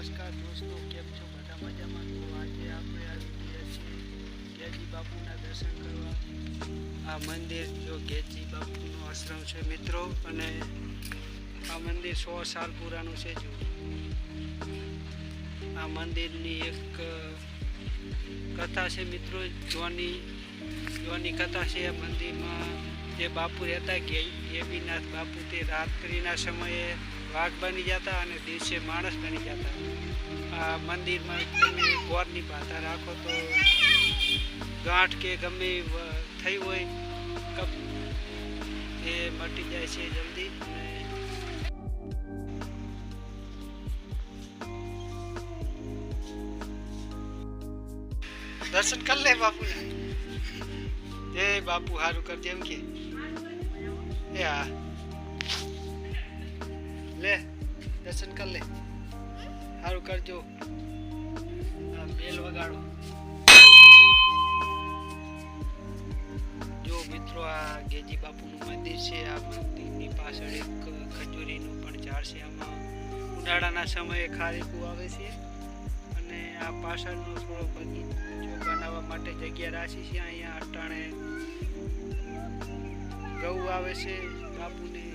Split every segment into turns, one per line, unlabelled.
નમસ્કાર દોસ્તો, કેમ છો? બધા મજામાં? તો આજે આપણે આવી ગયા છીએ ગેજી બાપુના દર્શન કરવા. આ મંદિર, જો ગેજી બાપુનો આશ્રમ છે મિત્રો, અને આ મંદિર સો સાલ પુરાનું છે જો. આ મંદિરની એક કથા છે મિત્રો, જોની જોની કથા છે આ મંદિરમાં. જે બાપુ રહેતા ગેબીનાથ બાપુ તે રાત્રિના સમયે વાઘ બની જતા અને દિવસે માણસ બની જતા. આ મંદિરમાં તમે ગોરની પાતા રાખો તો ગાંઠ કે ગમે એ વ- થઈ હોય, કપ એ મટી જાય છે જલ્દી. અને દર્શન કરી લે બાપુ. જય બાપુ સારું કરજે એમ કે. એ હા. લે, દર્શન કર લે. સારું કરજો. બેલ વગાડો. જો મિત્રો, આ ગેજી બાપુનું મંદિર છે, આ મંદિરની પાછળ એક ખજૂરીનું પણ ઝાડ છે. આમાં ઉનાળાના સમયે ખારીકું આવે છે. અને આ પાછળનો થોડો બગીચો બનાવવા માટે જગ્યા રાખી છે. અહીંયા અટાણે ગૌ આવે છે, બાપુને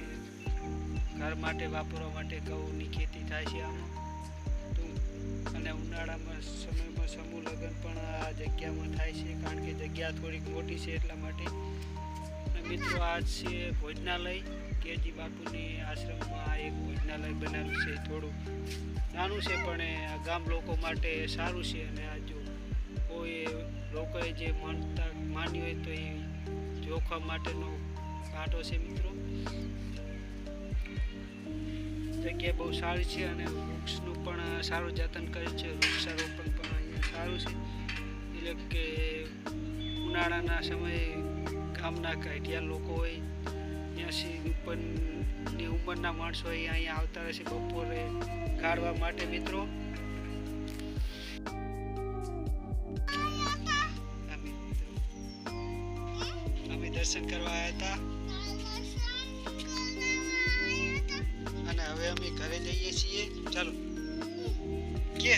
ઘર માટે વાપરવા માટે ઘઉંની ખેતી થાય છે આમાં. અને ઉનાળામાં સમયમાં સમૂહ લગ્ન પણ આ જગ્યામાં થાય છે, કારણ કે જગ્યા થોડીક મોટી છે એટલા માટે. અને મિત્રો, આ છે ભોજનાલય. કેજી બાપુની આશ્રમમાં આ એક ભોજનાલય બનાવ્યું છે થોડું નાનું છે, પણ ગામ લોકો માટે સારું છે. અને આ જો કોઈ લોકોએ જે માનતા માન્યું હોય તો એ જોખમ માટેનો કાંટો છે મિત્રો. જગ્યા બહુ સારી છે અને વૃક્ષનું પણ સારું જતન કરે છે. વૃક્ષારોપણ પણ અહીંયા સારું છે. એટલે કે ઉનાળાના સમયે ગામના કાઢિયા લોકો હોય ત્યાંથી ઉપરની ઉંમરના માણસો હોય, અહીંયા આવતા રહેશે બપોરે ગાળવા માટે મિત્રો. અમે દર્શન કરવા આવ્યા હતા. હવે અમે ઘરે જઈએ છીએ. ચાલો. કે?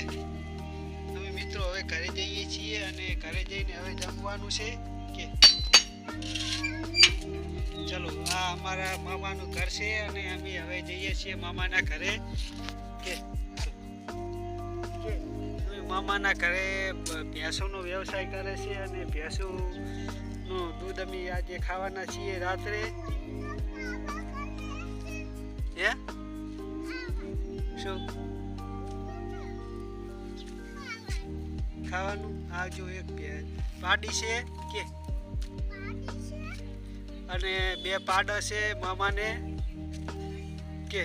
અમે મિત્રો, હવે ઘરે જઈએ છીએ અને ઘરે જઈને હવે જમવાનું છે. કે? ચલો, આ અમારા મામાનું ઘર છે અને અમે હવે જઈએ છીએ મામાના ઘરે. કે? મામાના ઘરે ભેંસોનો વ્યવસાય કરે છે અને ભેંસોનું દૂધ અમે આજે ખાવાના છીએ રાત્રે. હે? શું? ખાવાનું? આ જો એક પાડી છે કે? અને બે પાડા છે મામાને. કે?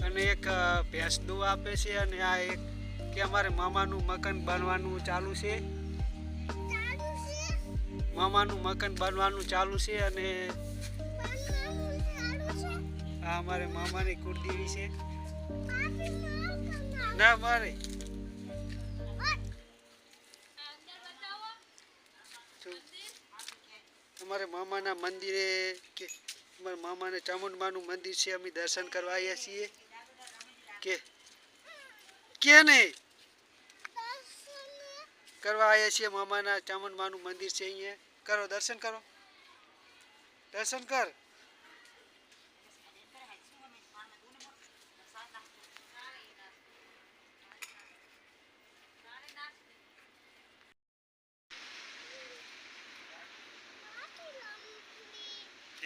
અને એક ભેંસનું આપે છે અને આ એક કે અમારે મામાનું મકાન બનવાનું ચાલુ છે? મામાનું મકાન બનવાનું ચાલુ છે અને આ અમારે મામાની કુળદેવી છે. ના મારે? અમારે મામાના મંદિરે કે અમારા મામાને ચામુંડમાનું મંદિર છે અમે દર્શન કરવા આવ્યા છીએ. કે કે નહીં? કરવા આવ્યા છીએ મામાના ચામુંડમાનું મંદિર છે અહીંયા. કરો દર્શન કરો. દર્શન કર.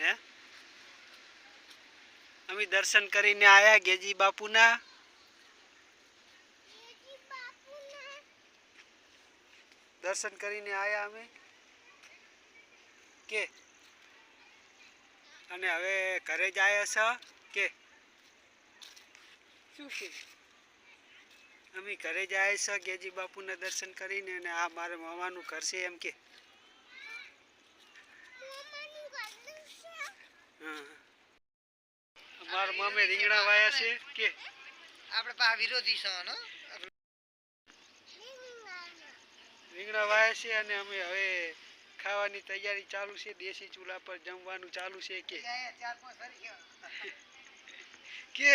હે? અમે દર્શન કરીને આયા ગેજી બાપુના. દર્શન કરીને આયા અમે. કે? અને હવે ઘરે જ આવ્યા છે? કે? શું છે? અમે ઘરે જ આવ્યા છે ગેજી બાપુના દર્શન કરીને અને આ મારા મામાનું ઘર છે એમ કે હા અમારા મામે રીંગણા વાયા છે કે?
આપણે પા વિરોધી છો નો
રીંગણા વાયા છે અને અમે હવે ખાવાની તૈયારી ચાલુ છે દેશી ચૂલા પર જમવાનું ચાલુ છે કે? કે?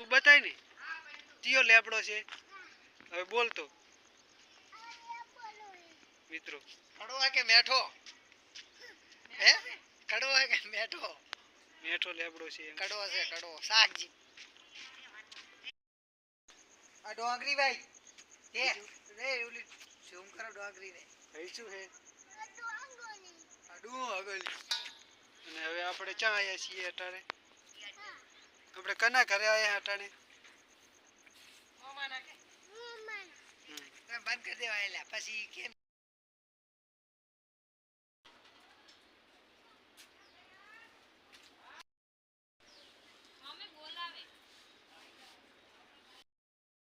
તું બતાય ને કયો લેપડો છે? હવે બોલતો મિત્રો.
કે મેઠો? હે? કડવો કે મેઠો?
મેઠો લેબડો છે
કડવો છે કડવો. શાકજી. આ ડોંગરી ભાઈ. એ રે ઓલી ઝૂમ કરો ડોંગરી ને
કઈ શું છે
આ ડું આગળ
અને હવે આપણે ક્યાં આયા છીએ અટાણે? આપણે કના ઘરે આવ્યા અટાણે.
બંધ કરી દેવા પછી કેમ?